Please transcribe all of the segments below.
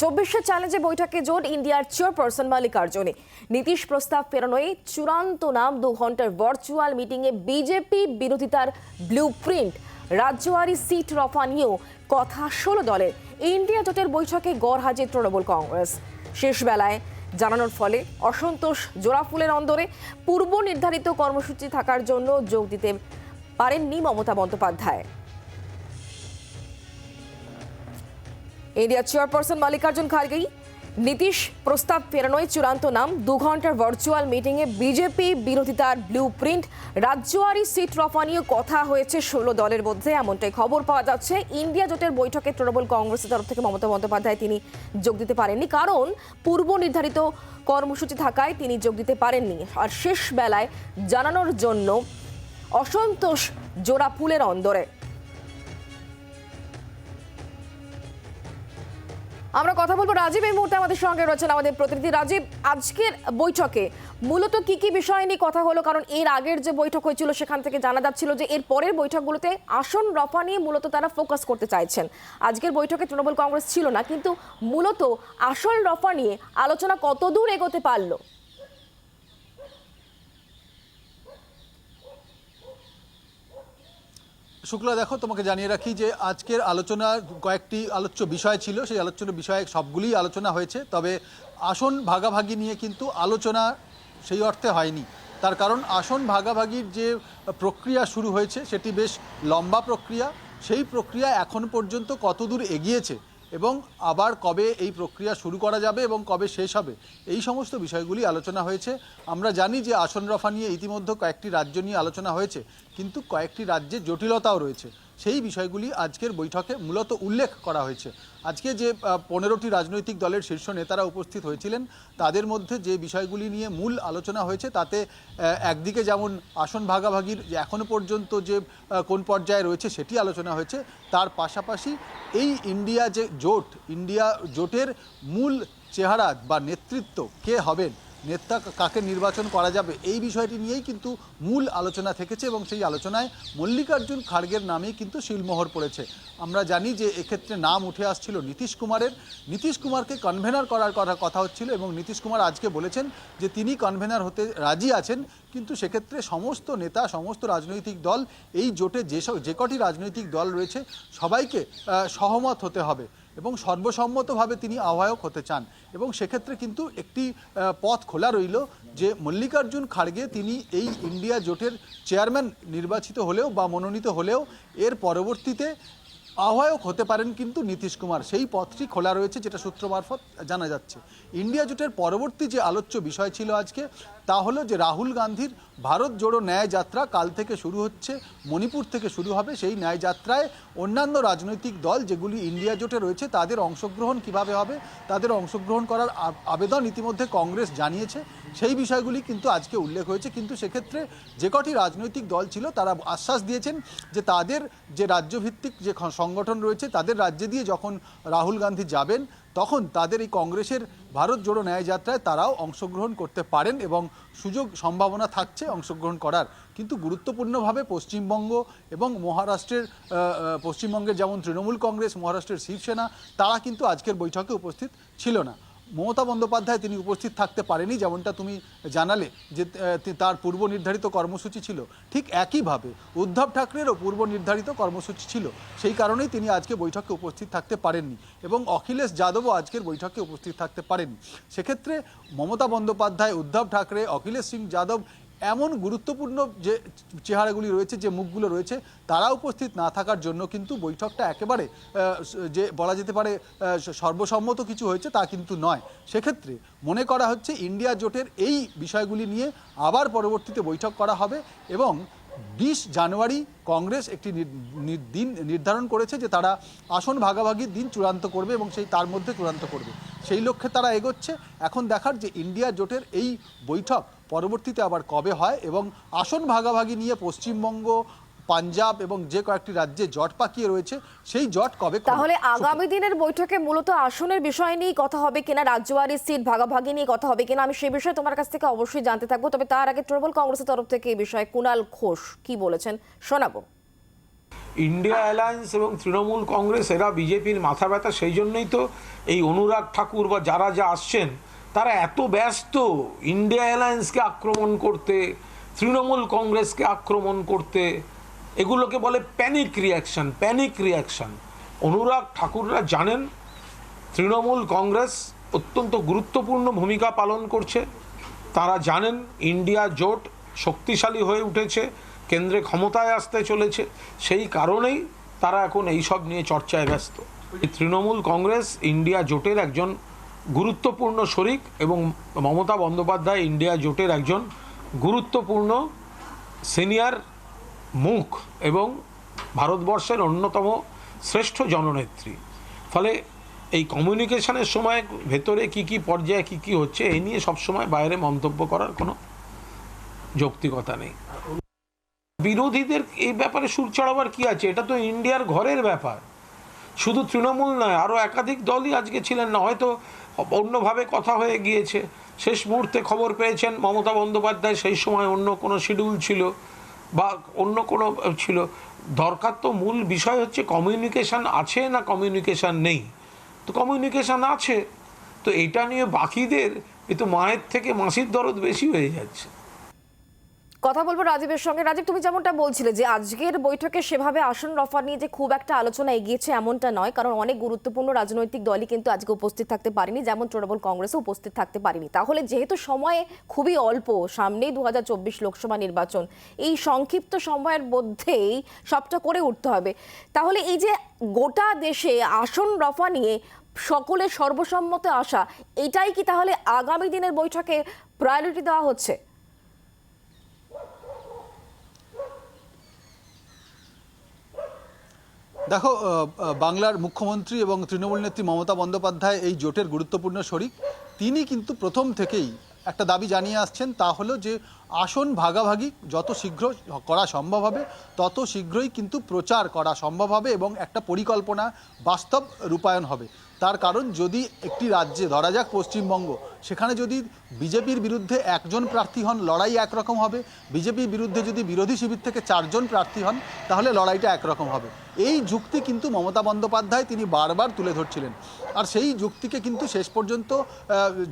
চব্বিশে চ্যালেঞ্জে বৈঠকে জোট ইন্ডিয়ার চেয়ারপারসন মাল্লিকার্জুনে নীতিশ প্রস্তাব পেরোনোয় চূড়ান্ত নাম দু ঘণ্টার ভার্চুয়াল মিটিংয়ে বিজেপি বিরোধিতার ব্লু প্রিন্ট রাজ্যওয়ারি সিট রফা নিয়েও কথা ষোলো দলের। ইন্ডিয়া জোটের বৈঠকে গড় হাজির তৃণমূল কংগ্রেস। শেষ বেলায় জানানোর ফলে অসন্তোষ জোড়াফুলের অন্দরে পূর্ব নির্ধারিত কর্মসূচি থাকার জন্য যোগ দিতে পারেননি মমতা বন্দ্যোপাধ্যায়। ইন্ডিয়া চেয়ারপারসন মাল্লিকার্জুন খার্গেই নীতিশ প্রস্তাব ফেরানোয় চূড়ান্ত নাম দু ঘণ্টার ভার্চুয়াল মিটিংয়ে বিজেপি বিরোধিতার ব্লু প্রিন্ট রাজ্যওয়ারি সিট রফা নিয়ে কথা হয়েছে ষোলো দলের মধ্যে, এমনটাই খবর পাওয়া যাচ্ছে। ইন্ডিয়া জোটের বৈঠকে তৃণমূল কংগ্রেসের তরফ থেকে মমতা বন্দ্যোপাধ্যায় তিনি যোগ দিতে পারেননি, কারণ পূর্ব নির্ধারিত কর্মসূচি থাকায় তিনি যোগ দিতে পারেননি। আর শেষ বেলায় জানানোর জন্য অসন্তোষ জোড়া ফুলের অন্দরে। আমরা কথা বলব রাজীব এই মুহূর্তে আমাদের সঙ্গে রয়েছেন আমাদের প্রতিনিধি। রাজীব, আজকের বৈঠকে মূলত কি কি বিষয় নিয়ে কথা হলো? কারণ এর আগের যে বৈঠক হয়েছিল, সেখান থেকে জানা যাচ্ছিল যে এর পরের বৈঠকগুলোতে আসন রফা নিয়ে মূলত তারা ফোকাস করতে চাইছেন। আজকের বৈঠকে তৃণমূল কংগ্রেস ছিল না, কিন্তু মূলত আসল রফা নিয়ে আলোচনা কতদূর এগোতে পারল? শুক্লা, দেখো, তোমাকে জানিয়ে রাখি যে আজকের আলোচনা কয়েকটি আলোচ্য বিষয় ছিল। সেই আলোচ্য বিষয়ে সবগুলি আলোচনা হয়েছে। তবে আসন ভাগাভাগি নিয়ে কিন্তু আলোচনা সেই অর্থে হয়নি। তার কারণ আসন ভাগাভাগির যে প্রক্রিয়া শুরু হয়েছে, সেটি বেশ লম্বা প্রক্রিয়া। সেই প্রক্রিয়া এখন পর্যন্ত কতদূর এগিয়েছে এবং আবার কবে এই প্রক্রিয়া শুরু করা যাবে এবং কবে শেষ হবে, এই সমস্ত বিষয়গুলি আলোচনা হয়েছে। আমরা জানি যে আসন রফা নিয়ে ইতিমধ্যে কয়েকটি রাজ্য নিয়ে আলোচনা হয়েছে, কিন্তু কয়েকটি রাজ্যে জটিলতাও রয়েছে। সেই বিষয়গুলি আজকের বৈঠকে মূলত উল্লেখ করা হয়েছে। আজকে যে পনেরোটি রাজনৈতিক দলের শীর্ষ নেতারা উপস্থিত হয়েছিলেন, তাদের মধ্যে যে বিষয়গুলি নিয়ে মূল আলোচনা হয়েছে, তাতে একদিকে যেমন আসন ভাগাভাগির যে এখনও পর্যন্ত যে কোন পর্যায়ে রয়েছে সেটি আলোচনা হয়েছে, তার পাশাপাশি এই ইন্ডিয়া যে জোট, ইন্ডিয়া জোটের মূল চেহারা বা নেতৃত্ব কে হবেন নেতা কাকে নির্বাচন করা যাবে এই বিষয়টি নিয়েই কিন্তু মূল আলোচনা থেকেছে এবং সেই আলোচনায় মল্লিকার্জুন খাড়গের নামেই কিন্তু শিলমোহর পড়েছে। আমরা জানি যে এক্ষেত্রে নাম উঠে আসছিল নীতিশ কুমারের। নীতিশ কুমারকে কনভেনার করার কথা কথা হচ্ছিল এবং নীতিশ কুমার আজকে বলেছেন যে তিনি কনভেনার হতে রাজি আছেন, কিন্তু সেক্ষেত্রে সমস্ত নেতা, সমস্ত রাজনৈতিক দল, এই জোটে যেসব যে কটি রাজনৈতিক দল রয়েছে, সবাইকে সহমত হতে হবে। এবং সর্বসম্মতভাবে তিনি আহ্বায়ক হতে চান। এবং সেক্ষেত্রে কিন্তু একটি পথ খোলা রইল যে মল্লিকার্জুন খাড়গে তিনি এই ইন্ডিয়া জোটের চেয়ারম্যান নির্বাচিত হলেও বা মনোনীত হলেও এর পরবর্তীতে আহ্বায়ক হতে পারেন কিন্তু নীতিশ কুমার। সেই পথটি খোলা রয়েছে যেটা সূত্র মারফত জানা যাচ্ছে। ইন্ডিয়া জোটের পরবর্তী যে আলোচ্য বিষয় ছিল আজকে তা হলো যে রাহুল গান্ধীর ভারত জোড়ো ন্যায় যাত্রা কাল থেকে শুরু হচ্ছে, মণিপুর থেকে শুরু হবে সেই ন্যায় যাত্রায়। অন্যান্য রাজনৈতিক দল যেগুলি ইন্ডিয়া জোটে রয়েছে, তাদের অংশগ্রহণ কীভাবে হবে? তাদের অংশগ্রহণ করার আব- আবেদন ইতিমধ্যে কংগ্রেস জানিয়েছে। সেই বিষয়গুলি কিন্তু আজকে উল্লেখ হয়েছে। কিন্তু সেক্ষেত্রে যে কটি রাজনৈতিক দল ছিল, তারা আশ্বাস দিয়েছেন যে তাদের যে রাজ্যভিত্তিক যে সংগঠন রয়েছে, তাদের রাজ্যে দিয়ে যখন রাহুল গান্ধী যাবেন, তখন তাদের এই কংগ্রেসের ভারত জোড়ো ন্যায় যাত্রায় তারাও অংশগ্রহণ করতে পারেন এবং সুযোগ সম্ভাবনা থাকছে অংশগ্রহণ করার। কিন্তু গুরুত্বপূর্ণভাবে পশ্চিমবঙ্গ এবং মহারাষ্ট্রের পশ্চিমবঙ্গের যেমন তৃণমূল কংগ্রেস, মহারাষ্ট্রের শিবসেনা, তারা কিন্তু আজকের বৈঠকে উপস্থিত ছিল না। মমতা বন্দ্যোপাধ্যায় তিনি উপস্থিত থাকতে পারেনি, যেমনটা তুমি জানালে যে তার পূর্ব নির্ধারিত কর্মসূচি ছিল। ঠিক একইভাবে উদ্ধব ঠাকরেরও পূর্ব নির্ধারিত কর্মসূচি ছিল। সেই কারণেই তিনি আজকে বৈঠকে উপস্থিত থাকতে পারেননি এবং অখিলেশ যাদবও আজকের বৈঠকে উপস্থিত থাকতে পারেননি। সেক্ষেত্রে মমতা বন্দ্যোপাধ্যায়, উদ্ধব ঠাকরে, অখিলেশ সিং যাদব এমন গুরুত্বপূর্ণ যে চেহারাগুলি রয়েছে, যে মুখগুলো রয়েছে তারা উপস্থিত না থাকার জন্য কিন্তু বৈঠকটা একেবারে যে বলা যেতে পারে সর্বসম্মত কিছু হয়েছে তা কিন্তু নয়। সেক্ষেত্রে মনে করা হচ্ছে ইন্ডিয়া জোটের এই বিষয়গুলি নিয়ে আবার পরবর্তীতে বৈঠক করা হবে এবং বিশ জানুয়ারি কংগ্রেস একটি দিন নির্ধারণ করেছে যে তারা আসন ভাগাভাগির দিন চূড়ান্ত করবে এবং সেই তার মধ্যে চূড়ান্ত করবে। সেই লক্ষ্যে তারা এগোচ্ছে। এখন দেখার যে ইন্ডিয়া জোটের এই বৈঠক পরবর্তীতে আবার কবে হয় এবং আসন ভাগাভাগি নিয়ে পশ্চিমবঙ্গ পাঞ্জাব এবং যে কয়েকটি রাজ্যে জট পাকিয়ে রয়েছে সেই জট কবে তাহলে আগামী দিনের বৈঠকে মূলত আসনের বিষয় নিয়ে কথা হবে কিনা রাজ্যওয়ারি সিট ভাগাভাগি নিয়ে কথা হবে কিনা আমি সেই বিষয়ে তোমার কাছ থেকে অবশ্যই জানতে থাকব। তবে তার আগে তৃণমূল কংগ্রেসের তরফ থেকে এই বিষয়ে কুণাল ঘোষ কি বলেছেন শোনাবো। ইন্ডিয়া অ্যালায়েন্স এবং তৃণমূল কংগ্রেস এরা বিজেপির মাথা ব্যথা সেই জন্যই তো এই অনুরাগ ঠাকুর বা যারা যা আসছেন তারা এত ব্যস্ত ইন্ডিয়া অ্যালায়েন্সকে আক্রমণ করতে, তৃণমূল কংগ্রেসকে আক্রমণ করতে, এগুলোকে বলে panic reaction panic reaction Anurag ঠাকুররা জানেন, তৃণমূল কংগ্রেস অত্যন্ত গুরুত্বপূর্ণ ভূমিকা পালন করছে। তারা জানেন ইন্ডিয়া জোট শক্তিশালী হয়ে উঠেছে, কেন্দ্রে ক্ষমতায় আসতে চলেছে। সেই কারণেই তারা এখন এইসব নিয়ে চর্চায় ব্যস্ত। তৃণমূল কংগ্রেস ইন্ডিয়া জোটের একজন গুরুত্বপূর্ণ শরিক এবং মমতা বন্দ্যোপাধ্যায় ইন্ডিয়া জোটের একজন গুরুত্বপূর্ণ সিনিয়র মুখ এবং ভারতবর্ষের অন্যতম শ্রেষ্ঠ জননেত্রী। ফলে এই কমিউনিকেশনের সময় ভেতরে কি কি পর্যায়ে কি কি হচ্ছে, এই নিয়ে সবসময় বাইরে মন্তব্য করার কোনো যৌক্তিকতা নেই। বিরোধীদের এই ব্যাপারে সুর চড়াবার কি আছে? এটা তো ইন্ডিয়ার ঘরের ব্যাপার। শুধু তৃণমূল নয় আরও একাধিক দলই আজকে ছিলেন না, হয়তো অন্যভাবে কথা হয়ে গিয়েছে। শেষ মুহূর্তে খবর পেয়েছেন মমতা বন্দ্যোপাধ্যায়, সেই সময় অন্য কোনো শিডিউল ছিল বা অন্য কোনো ছিল। দরকার তো মূল বিষয় হচ্ছে কমিউনিকেশান আছে না কমিউনিকেশান নেই। তো কমিউনিকেশান আছে, তো এটা নিয়ে বাকিদের এ তো মায়ের থেকে মাসির দরদ বেশি হয়ে যাচ্ছে। কথা বলব রাজীবের সঙ্গে। রাজীব, তুমি যেমনটা বলছিলে যে আজকের বৈঠকে সেভাবে আসন রফা নিয়ে যে খুব একটা আলোচনা এগিয়েছে এমনটা নয়, কারণ অনেক গুরুত্বপূর্ণ রাজনৈতিক দলই কিন্তু আজকে উপস্থিত থাকতে পারেনি, যেমন তৃণমূল কংগ্রেসও উপস্থিত থাকতে পারেনি। তাহলে যেহেতু সময়ে খুবই অল্প, সামনেই দু হাজার চব্বিশ লোকসভা নির্বাচন, এই সংক্ষিপ্ত সময়ের মধ্যেই সবটা করে উঠতে হবে। তাহলে এই যে গোটা দেশে আসন রফা নিয়ে সকলের সর্বসম্মতে আসা এটাই কি তাহলে আগামী দিনের বৈঠকে প্রায়োরিটি দেওয়া হচ্ছে? দেখো বাংলার মুখ্যমন্ত্রী এবং তৃণমূল নেত্রী মমতা বন্দ্যোপাধ্যায় এই জোটের গুরুত্বপূর্ণ শরিক। তিনি কিন্তু প্রথম থেকেই একটা দাবি জানিয়ে আসছেন, তা হলো যে আসন ভাগাভাগি যত শীঘ্র করা সম্ভব হবে, তত শীঘ্রই কিন্তু প্রচার করা সম্ভব হবে এবং একটা পরিকল্পনা বাস্তব রূপায়ণ হবে। তার কারণ যদি একটি রাজ্যে, ধরা যাক পশ্চিমবঙ্গ সেখানে যদি বিজেপির বিরুদ্ধে একজন প্রার্থী হন, লড়াই একরকম হবে। বিজেপির বিরুদ্ধে যদি বিরোধী শিবির থেকে চারজন প্রার্থী হন, তাহলে লড়াইটা একরকম হবে। এই যুক্তি কিন্তু মমতা বন্দ্যোপাধ্যায় তিনি বারবার তুলে ধরছিলেন। আর সেই যুক্তিকে কিন্তু শেষ পর্যন্ত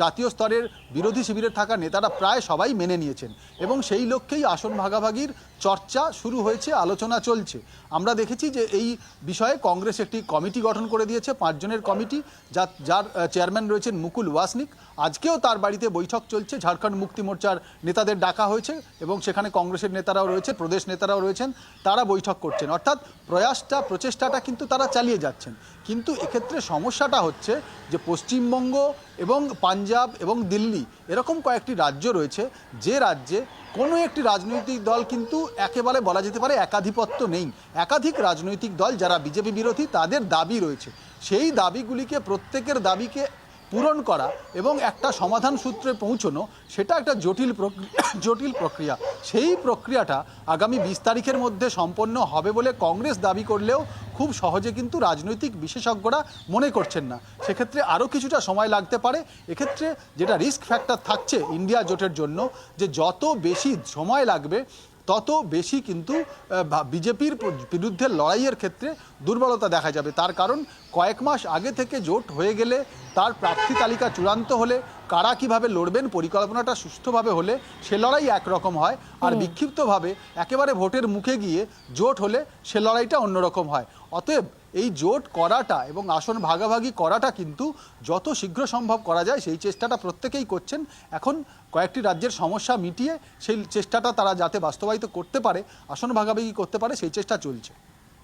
জাতীয় স্তরের বিরোধী শিবিরে থাকা নেতারা প্রায় সবাই মেনে নিয়েছেন। এবং সেই লক্ষ্যেই আসন ভাগাভাগির চর্চা শুরু হয়েছে, আলোচনা চলছে। আমরা দেখেছি যে এই বিষয়ে কংগ্রেস একটি কমিটি গঠন করে দিয়েছে, পাঁচজনের কমিটি, যা, যার চেয়ারম্যান রয়েছেন মুকুল ওয়াসনিক। আজকেও তার বাড়িতে বৈঠক চলছে। ঝাড়খণ্ড মুক্তি মোর্চার নেতাদের ডাকা হয়েছে এবং সেখানে কংগ্রেসের নেতারাও রয়েছে, প্রদেশ নেতারাও রয়েছেন, তারা বৈঠক করছেন। অর্থাৎ প্রয়াসটা, প্রচেষ্টাটা কিন্তু তারা চালিয়ে যাচ্ছেন। কিন্তু এক্ষেত্রে সমস্যাটা হচ্ছে যে পশ্চিমবঙ্গ এবং পাঞ্জাব এবং দিল্লি এরকম কয়েকটি রাজ্য রয়েছে, যে রাজ্যে কোনো একটি রাজনৈতিক দল কিন্তু একেবারে বলা যেতে পারে একাধিপত্য নেই। একাধিক রাজনৈতিক দল, যারা বিজেপি বিরোধী, তাদের দাবি রয়েছে। সেই দাবিগুলিকে, প্রত্যেকের দাবিকে পূরণ করা এবং একটা সমাধান সূত্রে পৌঁছনো, সেটা একটা জটিল জটিল প্রক্রিয়া। সেই প্রক্রিয়াটা আগামী বিশ তারিখের মধ্যে সম্পন্ন হবে বলে কংগ্রেস দাবি করলেও খুব সহজে কিন্তু রাজনৈতিক বিশেষজ্ঞরা মনে করছেন না। সেক্ষেত্রে আরও কিছুটা সময় লাগতে পারে। এক্ষেত্রে যেটা রিস্ক ফ্যাক্টর থাকছে ইন্ডিয়া জোটের জন্য, যে যত বেশি সময় লাগবে তত বেশি কিন্তু বিজেপির বিরুদ্ধে লড়াইয়ের ক্ষেত্রে দুর্বলতা দেখা যাবে। তার কারণ কয়েক মাস আগে থেকে জোট হয়ে গেলে তার প্রার্থী তালিকা চূড়ান্ত হলে কারা কীভাবে লড়বেন পরিকল্পনাটা সুস্থভাবে হলে সে লড়াই একরকম হয়। আর বিক্ষিপ্তভাবে একেবারে ভোটের মুখে গিয়ে জোট হলে সে লড়াইটা অন্যরকম হয়। অতএব এই জোট করাটা এবং আসন ভাগাভাগি করাটা কিন্তু যত শীঘ্র সম্ভব করা যায়, সেই চেষ্টাটা প্রত্যেকেই করছেন। এখন কয়েকটি রাজ্যের সমস্যা মিটিয়ে সেই চেষ্টাটা তারা যাতে বাস্তবায়িত করতে পারে, আসন ভাগাভাগি করতে পারে, সেই চেষ্টা চলছে।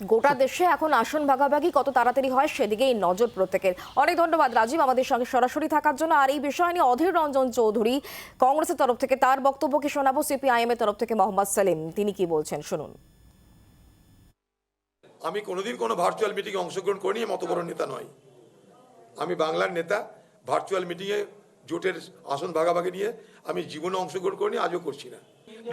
গোটা দেশে এখন আসন ভাগাভাগি কত তাড়াতাড়ি হয় সেদিকেই নজর প্রত্যেকের। অনেক ধন্যবাদ রাজীব আমাদের সঙ্গে সরাসরি থাকার জন্য। আর এই বিষয় নিয়ে অধীর রঞ্জন চৌধুরী কংগ্রেসের তরফ থেকে তার বক্তব্যকে শোনাবো সিপিআইএম এর তরফ থেকে মোহাম্মদ সালিম। তিনি কি বলছেন? শুনুন। আমি কোনোদিন কোনো ভার্চুয়াল মিটিংয়ে অংশগ্রহণ করিনি মত বড় নেতা নয়। আমি বাংলার নেতা ভার্চুয়াল মিটিংয়ে জোটের আসন ভাগাভাগি নিয়ে আমি জীবনে অংশগ্রহণ করিনি আজও করছি না।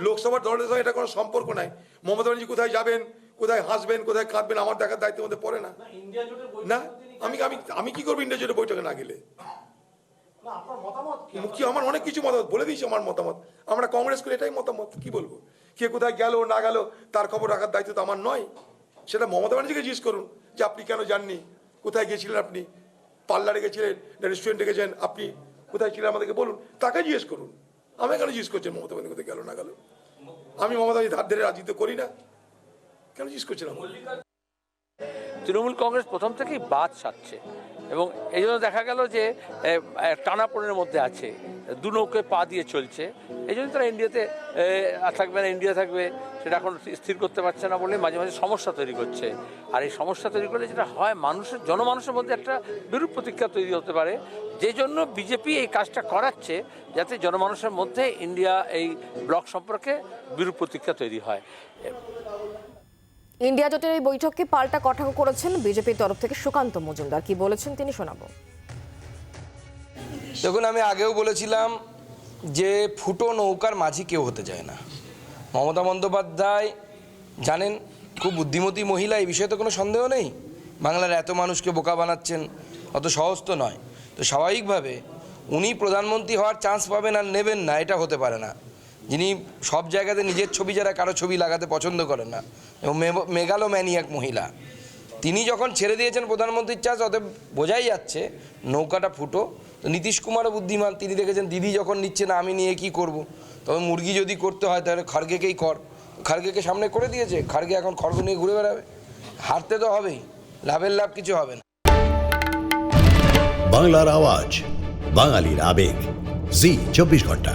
লোকসভার দলের সঙ্গে এটা কোনো সম্পর্ক নাই। মমতা ব্যানার্জি কোথায় যাবেন কোথায় হাসবেন কোথায় কাঁদবেন আমার দেখার দায়িত্ব মধ্যে পড়ে না। না আমি আমি আমি কি করব ইন্ডিয়া জোটের বৈঠকে না গেলে? মুখ্য আমার অনেক কিছু মতামত বলে দিয়েছি আমার মতামত। আমরা কংগ্রেস করে এটাই মতামত কি বলব? কে কোথায় গেল না গেল তার খবর রাখার দায়িত্ব তো আমার নয়। সেটা মমতা ব্যানার্জিকে জিজ্ঞেস করুন যে আপনি কেন যাননি? কোথায় গিয়েছিলেন আপনি? পার্লারে গেছিলেন না রেস্টুরেন্টে গেছেন? আপনি কোথায় ছিলেন আমাদেরকে বলুন। তাকে জিজ্ঞেস করুন। আমি কেন জিজ্ঞেস করছেন মমতা ব্যানার্জি কোথায় গেল না গেল? আমি মমতা ব্যানার্জি ধার ধরে রাজনীতি করি না। কেন জিজ্ঞেস করছিলাম? তৃণমূল কংগ্রেস প্রথম থেকেই বাদ সাধছে। এবং এই জন্য দেখা গেল যে টানাপোড়ের মধ্যে আছে। দু নৌকে পা দিয়ে চলছে। এই জন্য তারা ইন্ডিয়াতে থাকবে না, ইন্ডিয়া থাকবে। সেটা এখন স্থির করতে পারছে না বলে মাঝে মাঝে সমস্যা তৈরি করছে। আর এই সমস্যা তৈরি করলে যেটা হয়, মানুষের, জনমানুষের মধ্যে একটা বিরূপ প্রতিক্রিয়া তৈরি হতে পারে। যে জন্য বিজেপি এই কাজটা করাচ্ছে, যাতে জনমানুষের মধ্যে ইন্ডিয়া এই ব্লক সম্পর্কে বিরূপ প্রতিক্রিয়া তৈরি হয়। ইন্ডিয়া জোটের এই বৈঠককে পাল্টা কটাক্ষ করেছেন বিজেপির তরফ থেকে সুকান্ত মজুমদার। কি বলেছেন তিনি শোনাবো। দেখুন, আমি আগেও বলেছিলাম যে ফুটো নৌকার মাঝি কেউ হতে চায় না। মমতা বন্দ্যোপাধ্যায় জানেন, খুব বুদ্ধিমতী মহিলা, এই বিষয়ে তো কোনো সন্দেহ নেই। বাংলার এত মানুষকে বোকা বানাচ্ছেন, অত সহজ তো নয়। তো স্বাভাবিকভাবে উনি প্রধানমন্ত্রী হওয়ার চান্স পাবেন আর নেবেন না, এটা হতে পারে না। যিনি সব জায়গাতে নিজের ছবি যারা কারও ছবি লাগাতে পছন্দ করেন না, এবং মেগালো ম্যানিয়াক মহিলা, তিনি যখন ছেড়ে দিয়েছেন প্রধানমন্ত্রীর চাষ, অতএব বোঝাই যাচ্ছে নৌকাটা ফুটো। তো নীতিশ কুমারও বুদ্ধিমান, তিনি দেখেছেন দিদি যখন নিচ্ছে না, আমি নিয়ে কি করব। তবে মুরগি যদি করতে হয়, তাহলে খার্গেকেই কর। খার্গেকে সামনে করে দিয়েছে, খার্গে এখন খড়গ নিয়ে ঘুরে বেড়াবে। হারতে তো হবেই, লাভের লাভ কিছু হবে না। বাংলার আওয়াজ, বাঙালির আবেগ, জি, চব্বিশ ঘণ্টা।